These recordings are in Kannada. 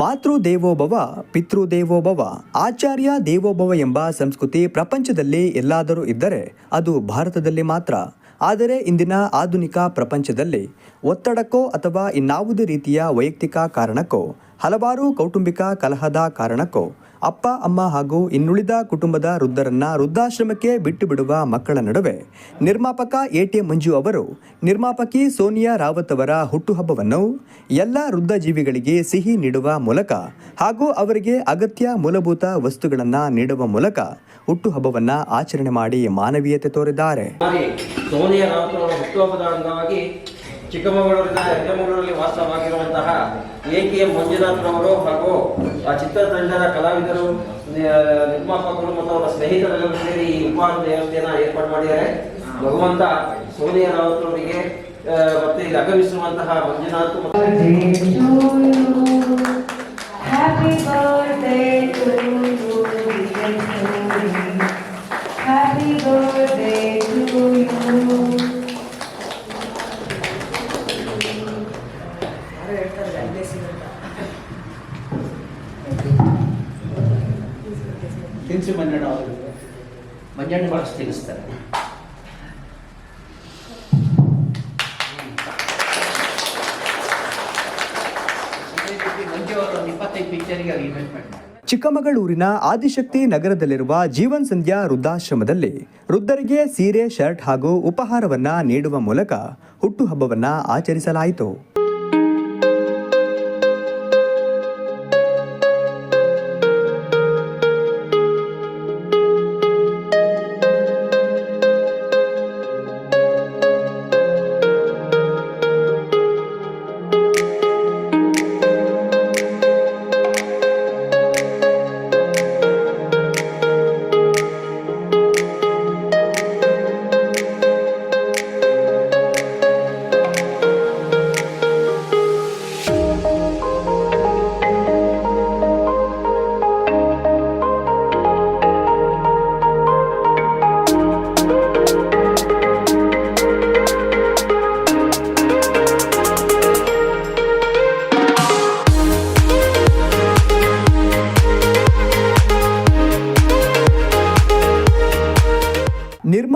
ಮಾತೃ ದೇವೋಭವ ಪಿತೃ ದೇವೋಭವ ಆಚಾರ್ಯ ದೇವೋಭವ ಎಂಬ ಸಂಸ್ಕೃತಿ ಪ್ರಪಂಚದಲ್ಲಿ ಎಲ್ಲಾದರೂ ಇದ್ದರೆ ಅದು ಭಾರತದಲ್ಲಿ ಮಾತ್ರ. ಆದರೆ ಇಂದಿನ ಆಧುನಿಕ ಪ್ರಪಂಚದಲ್ಲಿ ಒತ್ತಡಕ್ಕೋ ಅಥವಾ ಇನ್ನಾವುದೇ ರೀತಿಯ ವೈಯಕ್ತಿಕ ಕಾರಣಕ್ಕೋ, ಹಲವಾರು ಕೌಟುಂಬಿಕ ಕಲಹದ ಕಾರಣಕ್ಕೋ ಅಪ್ಪ, ಅಮ್ಮ ಹಾಗೂ ಇನ್ನುಳಿದ ಕುಟುಂಬದ ವೃದ್ಧರನ್ನ ವೃದ್ಧಾಶ್ರಮಕ್ಕೆ ಬಿಟ್ಟು ಬಿಡುವ ಮಕ್ಕಳ ನಡುವೆ ನಿರ್ಮಾಪಕ ಎಟಿ ಮಂಜು ಅವರು, ನಿರ್ಮಾಪಕಿ ಸೋನಿಯಾ ರಾವತ್ ಅವರ ಹುಟ್ಟುಹಬ್ಬವನ್ನು ಎಲ್ಲ ವೃದ್ಧ ಜೀವಿಗಳಿಗೆ ಸಿಹಿ ನೀಡುವ ಮೂಲಕ ಹಾಗೂ ಅವರಿಗೆ ಅಗತ್ಯ ಮೂಲಭೂತ ವಸ್ತುಗಳನ್ನು ನೀಡುವ ಮೂಲಕ ಹುಟ್ಟುಹಬ್ಬವನ್ನ ಆಚರಣೆ ಮಾಡಿ ಮಾನವೀಯತೆ ತೋರಿದ್ದಾರೆ. ಸೋನಿಯಾ ಹೆಗ್ಗಮಗಳೂರಲ್ಲಿ ವಾಸವಾಗಿರುವಂತಹ ಎ ಕೆ ಎಂ ಮಂಜುನಾಥ್ರವರು ಹಾಗೂ ಚಿತ್ರತಂಡದ ಕಲಾವಿದರು ನಿರ್ಮಾಪಕರು ಮತ್ತು ಅವರ ಸ್ನೇಹಿತರೆಲ್ಲರೂ ಸೇರಿ ಈ ಉಪಹಾರ ವ್ಯವಸ್ಥೆಯನ್ನು ಏರ್ಪಾಡು ಮಾಡಿದ್ದಾರೆ. ಭಗವಂತ ಸೋನಿಯಾ ರಾವತ್ ಅವರಿಗೆ ಮತ್ತೆ ಇಲ್ಲಿ ಆಗಮಿಸುವಂತಹ Manjunath Happy birthday to you, dear Suri. Happy birthday to you. ತಿನಿಸಿ Manjanna ಅವರಿಗೆ ಮಂಜಣ್ಣ ಬಳಸಿ ತಿನ್ನಿಸ್ತಾರೆ ಚಿಕ್ಕಮಗಳೂರಿನ ಆದಿಶಕ್ತಿ ನಗರದಲ್ಲಿರುವ ಜೀವನ್ ಸಂಧ್ಯಾ ವೃದ್ಧಾಶ್ರಮದಲ್ಲಿ ವೃದ್ಧರಿಗೆ ಸೀರೆ, ಶರ್ಟ್ ಹಾಗೂ ಉಪಹಾರವನ್ನ ನೀಡುವ ಮೂಲಕ ಹುಟ್ಟುಹಬ್ಬವನ್ನ ಆಚರಿಸಲಾಯಿತು.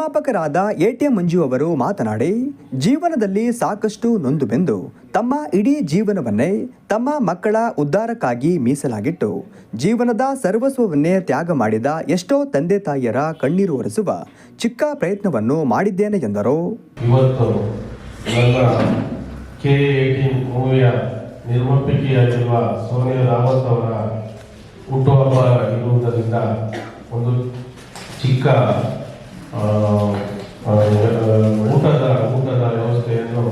ನಿರ್ಮಾಪಕರಾದ ಎಟಿಎಂ ಮಂಜು ಅವರು ಮಾತನಾಡಿ, ಜೀವನದಲ್ಲಿ ಸಾಕಷ್ಟು ನೊಂದು ಬೆಂದು ತಮ್ಮ ಇಡೀ ಜೀವನವನ್ನೇ ತಮ್ಮ ಮಕ್ಕಳ ಉದ್ಧಾರಕ್ಕಾಗಿ ಮೀಸಲಾಗಿಟ್ಟು, ಜೀವನದ ಸರ್ವಸ್ವವನ್ನೇ ತ್ಯಾಗ ಮಾಡಿದ ಎಷ್ಟೋ ತಂದೆ ತಾಯಿಯರ ಕಣ್ಣೀರು ಒರೆಸುವ ಚಿಕ್ಕ ಪ್ರಯತ್ನವನ್ನು ಮಾಡಿದ್ದೇನೆ ಎಂದರು. ಚಿಕ್ಕ ಆ, ಆ, ಊಟದ ಊಟದ ವ್ಯವಸ್ಥೆಯನ್ನು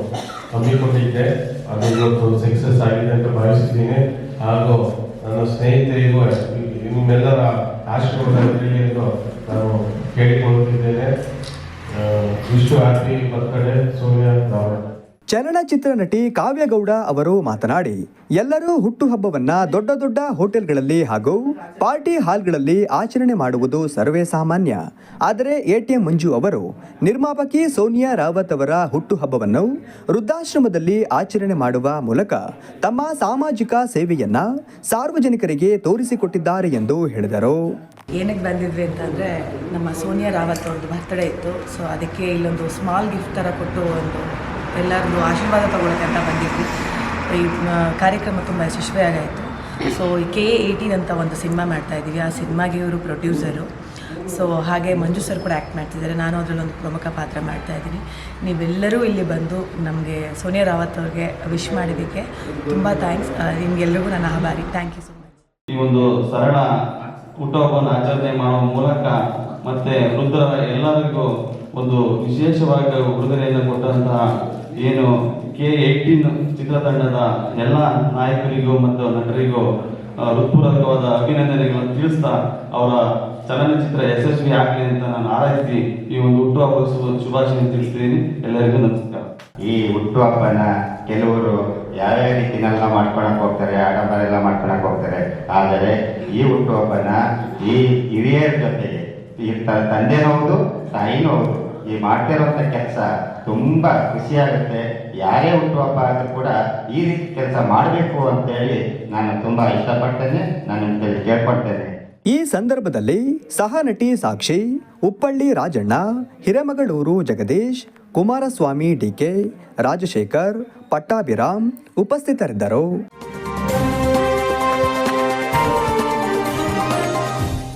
ಹಮ್ಮಿಕೊಂಡಿದ್ದೆ ಅದು ಇವತ್ತು ಸಕ್ಸಸ್ ಆಗಿದೆ ಅಂತ ಭಾವಿಸಿದ್ದೀನಿ ಹಾಗೂ ನನ್ನ ಸ್ನೇಹಿತರಿಗೂ ನಿಮ್ಮೆಲ್ಲರ ಆಶೀರ್ವಾದದಲ್ಲಿ ಎಂದು ನಾನು ಕೇಳಿಕೊಳ್ಳುತ್ತಿದ್ದೇನೆ wish happy birthday Sonia Rawat ಚಲನಚಿತ್ರ ನಟಿ ಕಾವ್ಯಗೌಡ ಅವರು ಮಾತನಾಡಿ, ಎಲ್ಲರೂ ಹುಟ್ಟುಹಬ್ಬವನ್ನ ದೊಡ್ಡ ದೊಡ್ಡ ಹೋಟೆಲ್ಗಳಲ್ಲಿ ಹಾಗೂ ಪಾರ್ಟಿ ಹಾಲ್ಗಳಲ್ಲಿ ಆಚರಣೆ ಮಾಡುವುದು ಸರ್ವೇ ಸಾಮಾನ್ಯ. ಆದರೆ ಎಟಿಎಂ ಮಂಜು ಅವರು, ನಿರ್ಮಾಪಕಿ ಸೋನಿಯಾ ರಾವತ್ ಅವರ ಹುಟ್ಟುಹಬ್ಬವನ್ನು ವೃದ್ಧಾಶ್ರಮದಲ್ಲಿ ಆಚರಣೆ ಮಾಡುವ ಮೂಲಕ ತಮ್ಮ ಸಾಮಾಜಿಕ ಸೇವೆಯನ್ನ ಸಾರ್ವಜನಿಕರಿಗೆ ತೋರಿಸಿಕೊಟ್ಟಿದ್ದಾರೆ ಎಂದು ಹೇಳಿದರು. ಏನಕ್ಕೆ ಬಂದಿದ್ವಿ ಅಂತಂದರೆ, ನಮ್ಮ ಸೋನಿಯಾ ರಾವತ್ ಅವ್ರದ್ದು ಬರ್ತಡೇ ಇತ್ತು. ಸೊ, ಅದಕ್ಕೆ ಇಲ್ಲೊಂದು ಸ್ಮಾಲ್ ಗಿಫ್ಟ್ ಥರ ಕೊಟ್ಟು ಒಂದು ಎಲ್ಲರದ್ದು ಆಶೀರ್ವಾದ ತಗೊಳ್ಳೋಕೆ ಅಂತ ಬಂದಿದ್ವಿ. ಈ ಕಾರ್ಯಕ್ರಮ ತುಂಬ ಯಶಸ್ವಿಯಾಗಾಯಿತು ಸೊ ಕೆ ಎ ಏಯ್ಟೀನ್ ಅಂತ ಒಂದು ಸಿನಿಮಾ ಮಾಡ್ತಾ ಇದ್ದೀವಿ. ಆ ಸಿನಿಮಾಗೆ ಇವರು ಪ್ರೊಡ್ಯೂಸರು. ಸೊ ಹಾಗೆ ಮಂಜು ಸರ್ ಕೂಡ ಆ್ಯಕ್ಟ್ ಮಾಡ್ತಿದ್ದಾರೆ. ನಾನು ಅದರಲ್ಲಿ ಒಂದು ಪ್ರಮುಖ ಪಾತ್ರ ಮಾಡ್ತಾ ಇದ್ದೀನಿ. ನೀವೆಲ್ಲರೂ ಇಲ್ಲಿ ಬಂದು ನಮಗೆ ಸೋನಿಯಾ ರಾವತ್ ಅವ್ರಿಗೆ ವಿಶ್ ಮಾಡಿದ್ದಕ್ಕೆ ತುಂಬ ಥ್ಯಾಂಕ್ಸ್ ನಿಮಗೆಲ್ಲರಿಗೂ ನನ್ನ ಆಭಾರಿ. ಥ್ಯಾಂಕ್ ಯು ಸೊ ಮಚ್ ಈ ಒಂದು ಸರಳ ಹುಟ್ಟುಹಬ್ಬವನ್ನು ಆಚರಣೆ ಮಾಡುವ ಮೂಲಕ ಮತ್ತೆ ವೃದ್ಧರ ಎಲ್ಲರಿಗೂ ಒಂದು ವಿಶೇಷವಾಗಿ ಉಡುಗೊರೆಯನ್ನು ಕೊಟ್ಟಂತಹ ಏನು ಕೆ ಏಯ್ಟೀನ್ ಚಿತ್ರತಂಡದ ಎಲ್ಲ ನಾಯಕರಿಗೂ ಮತ್ತು ನಟರಿಗೂ ಹೃತ್ಪೂರ್ವಕವಾದ ಅಭಿನಂದನೆಗಳನ್ನು ತಿಳಿಸ್ತಾ ಅವರ ಚಲನಚಿತ್ರ ಯಶಸ್ವಿ ಆಗಲಿ ಅಂತ ನಾನು ಆರೈಸಿ ಈ ಒಂದು ಹುಟ್ಟುಹಬ್ಬ ಶುಭ ಶುಭಾಶಯ ತಿಳಿಸ್ತೀನಿ. ಎಲ್ಲರಿಗೂ ನಮಸ್ಕಾರ. ಈ ಹುಟ್ಟುಹಬ್ಬನ ಕೆಲವರು ಯಾವ್ಯಾವ ರೀತಿನೆಲ್ಲ ಮಾಡ್ಕೊಳಕ್ ಹೋಗ್ತಾರೆ, ಆಡಂಬರ ಎಲ್ಲ ಮಾಡ್ಕೊಳಕ್ ಹೋಗ್ತಾರೆ, ಆದರೆ ಈ ಹುಟ್ಟುಹಬ್ಬನ ಈ ಹಿರಿಯರ ಜೊತೆಗೆ ಈ ತ- ತಂದೆನೂ ಹೌದು ತಾಯಿನೂ ಹೌದು ಈ ಮಾಡ್ತಿರೋಂಥ ಕೆಲಸ ತುಂಬ ಖುಷಿಯಾಗುತ್ತೆ ಯಾರೇ ಹುಟ್ಟುಹಬ್ಬ ಆದರೂ ಕೂಡ ಈ ರೀತಿ ಕೆಲಸ ಮಾಡಬೇಕು ಅಂತೇಳಿ ನಾನು ತುಂಬ ಇಷ್ಟಪಡ್ತೇನೆ. ನಾನು ಕೇಳ್ಕೊಳ್ತೇನೆ. ಈ ಸಂದರ್ಭದಲ್ಲಿ ಸಹನಟಿ ಸಾಕ್ಷಿ ಉಪ್ಪಳ್ಳಿ ರಾಜಣ್ಣ, ಹಿರೇಮಗಳೂರು ಜಗದೀಶ್, ಕುಮಾರಸ್ವಾಮಿ ಡಿಕೆ ರಾಜಶೇಖರ್, ಪಟ್ಟಾಭಿರಾಮ್ ಉಪಸ್ಥಿತರಿದ್ದರು.